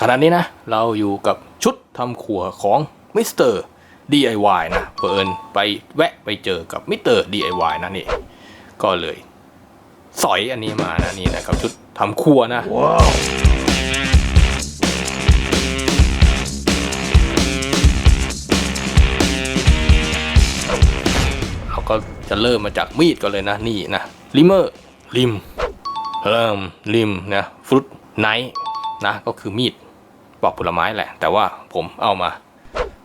ขณะนี้นะ เราอยู่กับชุดทำครัวของมิสเตอร์ DIY นะเผอิญไปแวะไปเจอกับมิสเตอร์ DIY นะนี่ ก็เลย สอยอันนี้มานะนี่นะครับ ชุดทำครัวนะว้าวเราก็จะเริ่มมาจากมีดก่อนเลยนะนี่นะลิมเมอร์ลิมเริ่มลิมนะฟรุตไนท์นะก็คือมีดป อกผลไม้แหละ แต่ว่าผมเอามา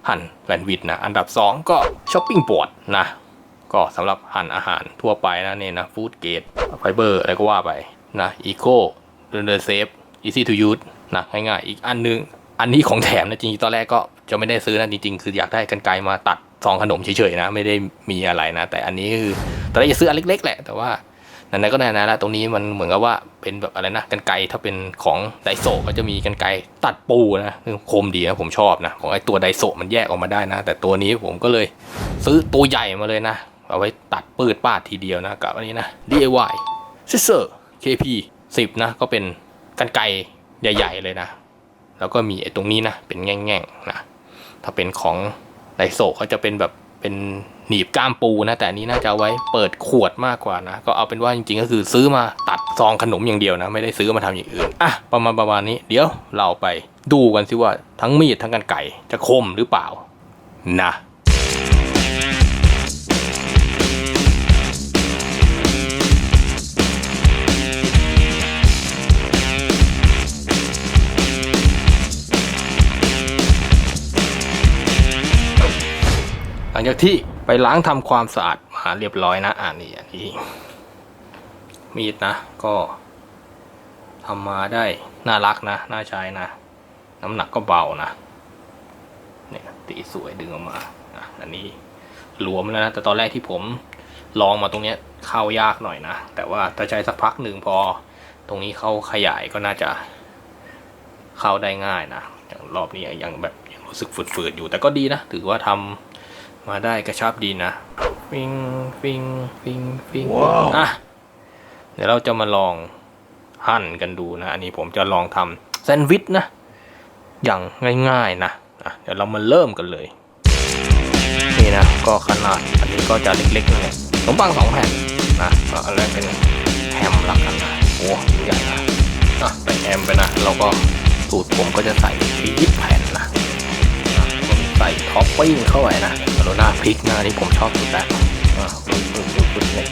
หั่นแลนด์วิดนะ อันดับ 2 ก็ช้อปปิ้งบอร์ดนะ ก็สำหรับหั่นอาหารทั่วไปนะเนี่ยนะฟู้ดเกรดไฟเบอร์อะไรก็ว่าไปนะอีโคเดินเซฟอีซี่ทูยูสนะง่ายๆ อีกอันนึง อันนี้ของแถมนะจริงๆ ตอนแรกก็จะไม่ได้ซื้อนะจริงๆ คืออยากได้กันไกลมาตัดซองขนมเฉยๆนะ ไม่ได้มีอะไรนะ แต่อันนี้คือตอนแรกจะซื้ออันเล็กๆแหละแต่ว่า นั้นๆก็นานๆแล้วตรงนี้มันเหมือนกับว่าเป็นแบบอะไรนะกันไกถ้าเป็นของไดโซก็จะมีกันไกตัดปูนะคือคมดีนะผมชอบนะของไอ้ตัวไดโซมันแยกออกมาได้นะ แต่ตัวนี้ผมก็เลยซื้อตัวใหญ่มาเลยนะ เอาไว้ตัดปืดปาดทีเดียวนะกับอันนี้นะ DIY Scissor KP 10 นะ ก็เป็นกันไกใหญ่ ๆ เลยนะ แล้วก็มีไอตรงนี้นะ เป็นแง่งๆนะถ้าเป็นของไดโซเขาจะเป็นแบบเป็น หนีบก้ามปูนะ แต่อันนี้น่าจะไว้เปิดขวดมากกว่านะ ก็เอาเป็นว่าจริงๆก็คือซื้อมาตัดซองขนมอย่างเดียวนะ ไม่ได้ซื้อมาทำอย่างอื่น อะ ประมาณประมาณนี้ เดี๋ยวเราไปดูกันสิว่าทั้งมีดทั้งกันไก่จะคมหรือเปล่า นะหลังจากที่ ไปล้างทำความสะอาดมาเรียบร้อยนะอ่านี่อันนี้มีดนะก็ทำมาได้น่ารักนะน่าใช้นะ น้ำหนักก็เบานะเนี่ยตีสวยดึงออกมาอันนี้หลวมแล้วนะแต่ตอนแรกที่ผมลองมาตรงเนี้ยเข้ายากหน่อยนะ แต่ว่าถ้าใช้สักพักหนึ่งพอ ตรงนี้เข้าขยายก็น่าจะเข้าได้ง่ายนะอย่างรอบนี้ยังแบบยังรู้สึกฝืดๆอยู่แต่ก็ดีนะ ถือว่าทำ มาได้กระชับดีนะฟิงฟิงฟิงฟิงอะเดี๋ยวเราจะมาลองหั่นกันดูนะ อันนี้ผมจะลองทำแซนด์วิชนะ อย่างง่ายๆนะอะเดี๋ยวเรามาเริ่มกันเลย นี่นะ ก็ขนาดอันนี้ก็จะเล็กๆนั่นแหละขนมปังสองแผ่นนะก็อันแรกเป็นแฮมละกันนะโอ้ใหญ่นะอะใส่แฮมไปนะแล้วก็สูตรผมก็จะใส่ชีสแผ่นนะใส่ท็อปปิ้งเข้าไปนะ โรน่าพริกนะอันนี่ผมชอบสุดแล้ว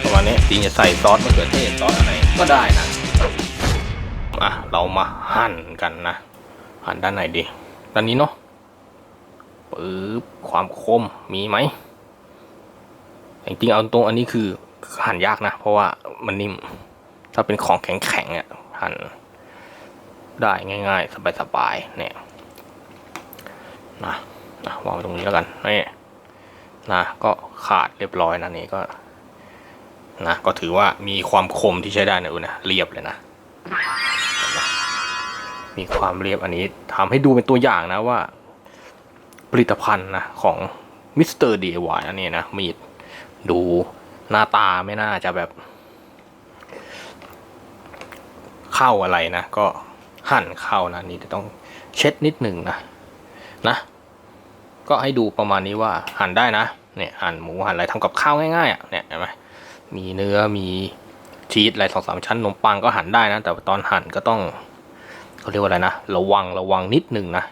ประมาณนี้จริงจะใส่ซอสมะเขือเทศซอสอะไรก็ได้นะอะเรามาหั่นกันนะ หั่นด้านไหนดีด้านนี้เนาะปึ๊บความคมมีไหมจริงๆเอาตรงอันนี้คือหั่นยากนะ เพราะว่ามันนิ่ม ถ้าเป็นของแข็งๆอะหั่นได้ง่าย ๆ สบายๆเนี่ยนะนะวางไว้ตรงนี้แล้วกันนี่ นะก็ขาดเรียบร้อยนะนี่ก็นะก็ถือว่ามีความคมที่ใช้ได้นะอุนะเรียบเลยนะมมีความเรียบอันนี้ทำให้ดูเป็นตัวอย่างนะว่า ผลิตภัณฑ์นะของมิสเตอร์ดีวายอันนี้นะมีดดูหน้าตาไม่น่าจะแบบ เข้าอะไรนะ ก็หั่นเข้านะนี่จะต้องเช็ดนิดหนึ่งนะนะ ก็ให้ดูประมาณนี้ว่าหั่นได้นะ เนี่ยหั่นหมูหั่นอะไรทำกับข้าวง่ายๆอะเนี่ยเห็นไหมมีเนื้อมีชีสอะไรสองสามชั้นขนมปังก็หั่นได้นะ แต่ตอนหั่นก็ต้องเขาเรียกว่าอะไรนะระวังระวังนิดนึงนะ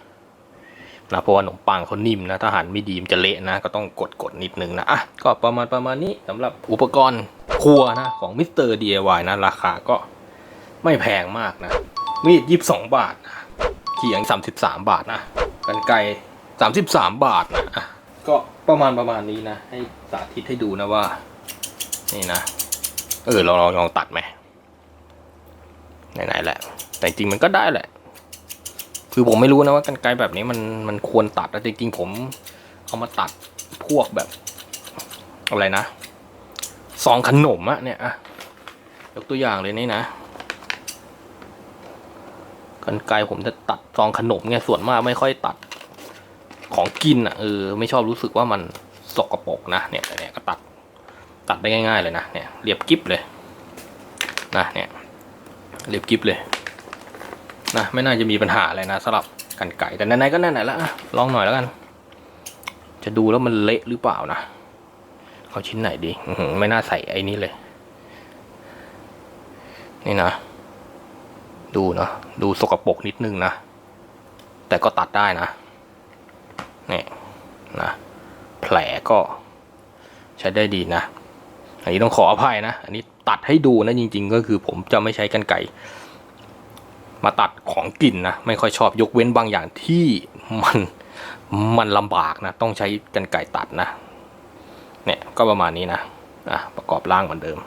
นะเพราะว่าขนมปังเขานิ่มนะถ้าหั่นไม่ดีมันจะเละนะ ก็ต้องกดกดนิดนึงนะอะก็ประมาณประมาณนี้สำหรับอุปกรณ์ครัวนะของมิสเตอร์ DIY นะ ราคาก็ไม่แพงมากนะ มีดยี่สิบสองบาทนะเขียงสามสิบสามบาทนะกันไกสามสิบสามบาทนะอะก็ ประมาณประมาณนี้นะ ให้สาธิตให้ดูนะว่า นี่นะ เออเราลองลองตัดไหมไหนๆแหละ แต่จริงมันก็ได้แหละ คือผมไม่รู้นะว่ากันไกลแบบนี้มันมันควรตัดแต่จริงๆผมเอามาตัดพวกแบบอะไรนะซองขนมอะเนี่ยอะยกตัวอย่างเลยนี่นะกันไกลผมจะตัดซองขนมไงส่วนมากไม่ค่อยตัด ของกินอะเออไม่ชอบรู้สึกว่ามันสกปรกนะเนี่ยเนี่ยก็ตัดตัดได้ง่าย ๆเลยนะเนี่ยเรียบกิ๊บเลยนะเนี่ยเรียบกิ๊บเลยนะไม่น่าจะมีปัญหาอะไรนะสำหรับกันไก่แต่ไหนๆก็ไหนๆละลองหน่อยแล้วกัน จะดูแล้วมันเละหรือเปล่านะเอาชิ้นไหนดีไม่น่าใส่ไอ้นี้เลย นี่นะ ดูเนาะดูสกปรกนิดนึงนะ แต่ก็ตัดได้นะ นี่นะแผลก็ใช้ได้ดีนะ อันนี้ต้องขออภัยนะ อันนี้ตัดให้ดูนะจริง ๆ ก็คือผมจะไม่ใช้กันไก่มาตัดของกินนะ ไม่ค่อยชอบยกเว้นบางอย่างที่มันมันลำบากนะ ต้องใช้กันไก่ตัดนะ เนี่ยก็ประมาณนี้นะอะประกอบร่างเหมือนเดิม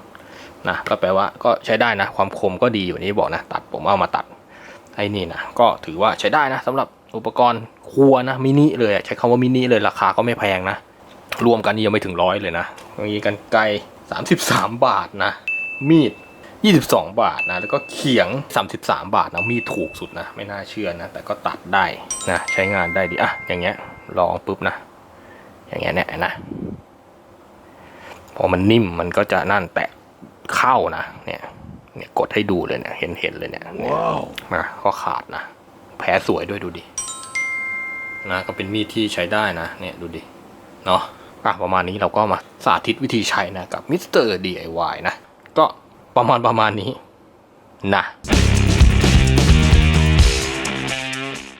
นะก็แปลว่าก็ใช้ได้นะ ความคมก็ดีอยู่นี้บอกนะ ตัดผมเอามาตัดไอ้นี่นะก็ถือว่าใช้ได้นะสำหรับ อุปกรณ์ครัวนะมินิเลยอะใช้คำว่ามินิเลยราคาก็ไม่แพงนะ รวมกันนี่ยังไม่ถึงร้อยเลยนะมีกันไกล33 บาทนะ มีด 22 บาทนะ แล้วก็เขียง 33 บาทนะมีดถูกสุดนะ ไม่น่าเชื่อนะ แต่ก็ตัดได้นะ ใช้งานได้ดีอะอย่างเงี้ยลองปุ๊บนะ อย่างเงี้ยเนี่ยนะพอมันนิ่มมันก็จะนั่นแตะเข้านะเนี่ยเนี่ยกดให้ดูเลยเนี่ยเห็นเห็นเลยเนี่ยเนี่ยนะก็ขาดนะ แผลสวยด้วยดูดิ นะก็เป็นมีดที่ใช้ได้นะเนี่ยดูดิเนาะอะประมาณนี้เราก็มาสาธิตวิธีใช้นะกับมิสเตอร์ DIY นะ ก็ประมาณประมาณนี้นะ